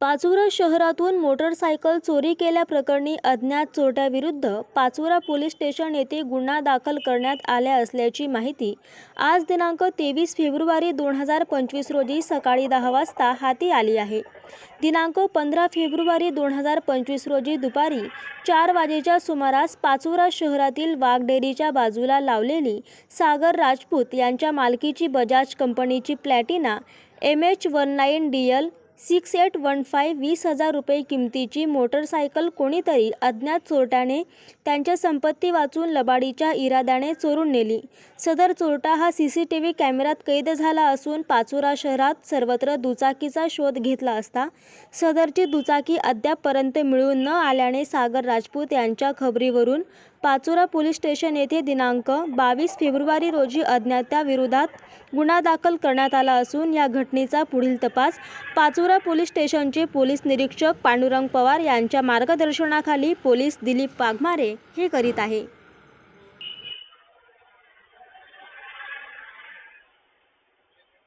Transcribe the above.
पाचोरा शहरातून मोटरसायकल चोरी केल्याप्रकरणी अज्ञात चोरट्याविरुद्ध पाचोरा पोलीस स्टेशन येथे गुन्हा दाखल करण्यात आल्या असल्याची माहिती आज दिनांक तेवीस फेब्रुवारी दोन हजार पंचवीस रोजी सकाळी दहा वाजता हाती आली आहे. दिनांक पंधरा फेब्रुवारी दोन हजार पंचवीस रोजी दुपारी चार वाजेच्या सुमारास पाचोरा शहरातील वाघडेरीच्या बाजूला लावलेली सागर राजपूत यांच्या मालकीची बजाज कंपनीची Platina M H one nine D L six eight one five वीस हजार रुपये किमतीची मोटरसायकल कोणीतरी अज्ञात चोरट्याने त्यांच्या संपत्ती वाचून लबाडीच्या इराद्याने चोरून नेली. सदर चोरटा हा सी सी टी व्ही कॅमेऱ्यात कैद झाला असून पाचोरा शहरात सर्वत्र दुचाकीचा शोध घेतला असता सदरची दुचाकी अद्यापपर्यंत मिळून न आल्याने सागर राजपूत यांच्या खबरीवरून पाचोरा पोलीस स्टेशन येथे दिनांक बावीस फेब्रुवारी रोजी अज्ञाताविरोधात गुन्हा दाखल करण्यात आला असून या घटनेचा पुढील तपास पाचोरा पोलीस स्टेशनचे पोलीस निरीक्षक पांडुरंग पवार यांच्या मार्गदर्शनाखाली पोलीस दिलीप वाघमारे हे करीत आहे.